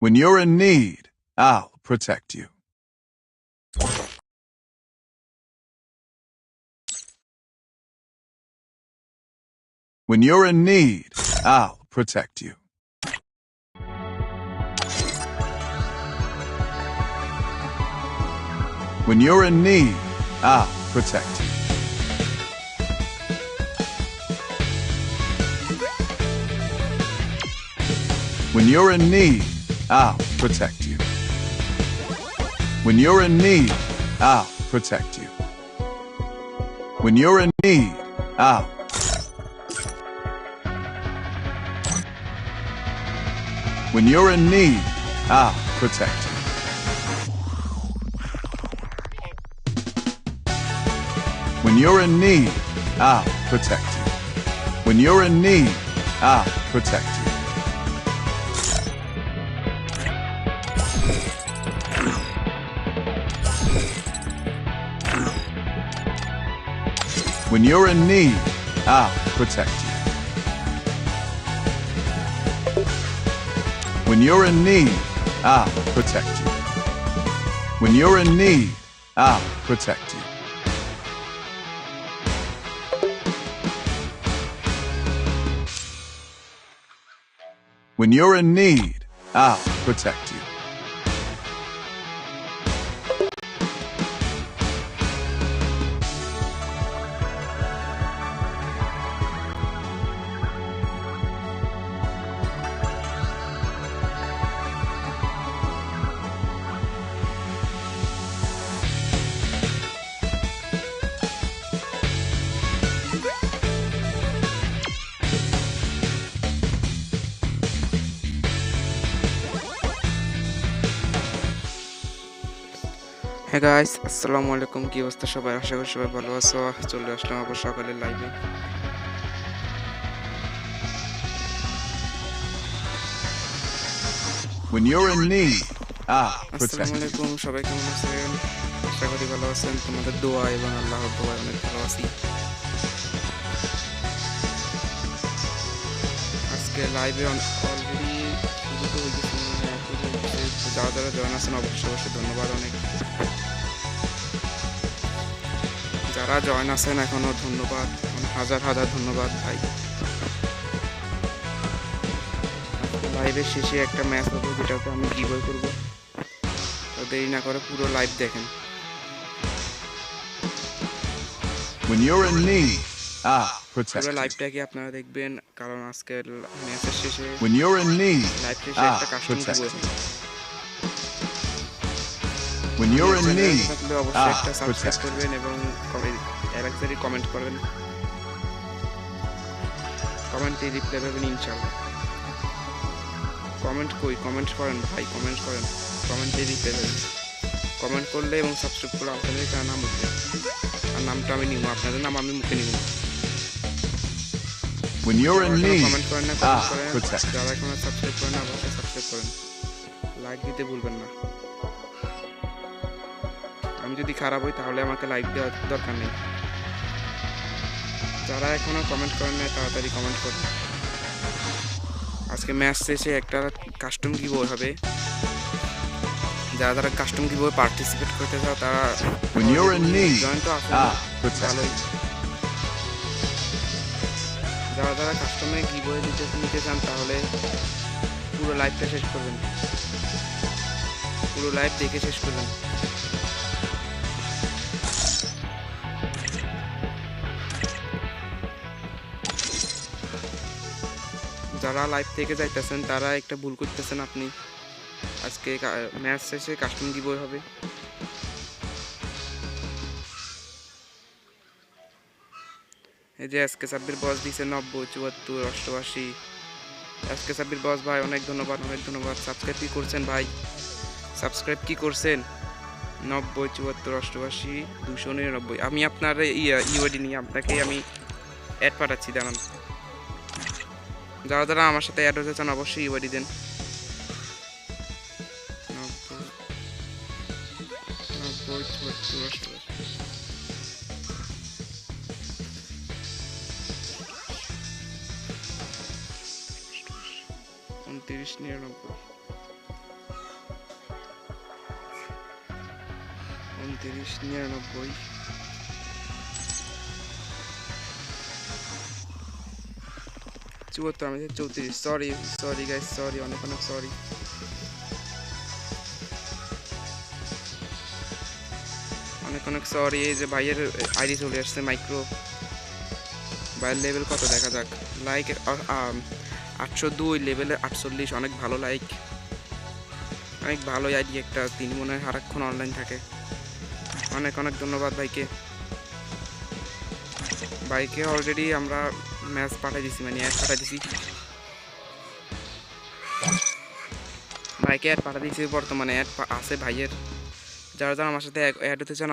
When you're in need, I'll protect you. When you're in need, I'll protect you. When you're in need, I'll protect you. When you're in need, I'll protect you. When you're in need, I'll protect you. When you're in need, I'll. When you're in need, I'll protect you. When you're in need, I'll protect you. When you're in need, I'll protect you. When you're in need, I'll protect you. When you're in need, I'll protect you. When you're in need, I'll protect you. When you're in need, I'll protect you. হ্যাঁ guys আসসালামু আলাইকুম কি অবস্থা সবাই? আশা করি সবাই ভালো আছো। চলে আসলাম আবার সকালের লাইভে When you're in need, I'll আসসালামু. আলাইকুম সবাই কেমন আছেন? আশা করি ভালো আছেন। তোমাদের দোয়া এবং আল্লাহর দোয়া অনেক ভালো আছি। আজকে লাইভে অলরেডি যারা যারা জয়েন আছেন অবশ্যই অবশ্যই ধন্যবাদ অনেক। যারা জয়েন আছেন এখনও ধন্যবাদ। হাজার হাজার ধন্যবাদ ভাই। লাইভের শেষে একটা ম্যাচ হবে যেটাকে আমি গিভওয়ে করব। তো দেরি না করে পুরো লাইভ দেখেন। When you're in need, I'll protect পুরো লাইভটাকে আপনারা দেখবেন? কারণ আজকে ম্যাচের শেষে When you're in need, live শেষে একটা custom giveaway. When you're in need, থাকলে অবশ্যই I'll একটা সাবস্ক্রাইব protect you. করবেন এবং অ্যালেক্সারি কমেন্ট করবেন কমেন্টে রিপ্লাই পাবেন ইনশাআল্লাহ কমেন্ট কই কমেন্ট করেন ভাই কমেন্ট করেন কমেন্টে রিপ্লাই পাবেন কমেন্ট করলে এবং সাবস্ক্রাইব করলে আপনাদের একটা নাম উঠবে আর নামটা আমি নিব আপনাদের নাম আমি মুখে নিব when you're in need, comment করেন না কমেন্ট I'll করেন protect you. যারা এখনও সাবস্ক্রাইব করেন না অবশ্যই সাবস্ক্রাইব করেন লাইক দিতে ভুলবেন না আমি যদি খারাপ হই তাহলে আমাকে লাইক দেওয়ার দরকার নেই। যারা এখনও কমেন্ট করেন না তাড়াতাড়ি কমেন্ট করুন আজকে ম্যাচ শেষে একটা কাস্টম গিভওয়ে হবে। যারা যারা কাস্টম গিভওয়ে পার্টিসিপেট করতে চাও তারা জয়েন তো ভালোই। you. যারা যারা কাস্টমে গিভওয়ে দিতে নিতে চান তাহলে পুরো লাইভটা শেষ করবেন। পুরো লাইভ দেখে শেষ করবেন। যারা লাইভ থেকে যাইতেছেন, তারা একটা ভুল করতেছেন আপনি। আজকে ম্যাচ শেষে কাস্টম গিভওয়ে হবে। এই যে এসকে সাব্বির বস দিছে নব্বই, চুয়াত্তর, অষ্টআশি। এসকে সাব্বির বস ভাই, অনেক ধন্যবাদ অনেক ধন্যবাদ। সাবস্ক্রাইব কি করছেন ভাই? সাবস্ক্রাইব কি করছেন? নব্বই, চুয়াত্তর, অষ্টআশি দুশো নিরানব্বই। আমি আপনার ইয়া ইউআইডি নিয়ে আপনাকে আমি অ্যাড পাঠাচ্ছি, দাঁড়ান। যারা যারা আমার সাথে অ্যাড হতে চান অবশ্যই ইউআইডি দেন। উনত্রিশ নিরানব্বই। উনত্রিশ নিরানব্বই। চুয়াত্তর আমি চৌত্রিশ। সরি সরি গাইস সরি অনেক অনেক সরি অনেক অনেক সরি এই যে ভাইয়ের আইডি চলে আসছে মাইক্রো ভাইয়ের লেভেল কত দেখা যাক। লাইক আটশো দুই লেভেলে আটচল্লিশ, অনেক ভালো লাইক অনেক ভালো আইডি একটা, তিনি মনে হয় সারাক্ষণ অনলাইন থাকে। অনেক অনেক ধন্যবাদ ভাইকে। ভাইকে অলরেডি আমরা ম্যাচ পাঠিয়ে দিছি মানে অ্যাড পাঠিয়ে দিছি ভাইকে অ্যাড পাঠিয়ে দিয়েছি বর্তমানে অ্যাড আছে ভাইয়ের যারা যারা আমার সাথে অ্যাড হতে চান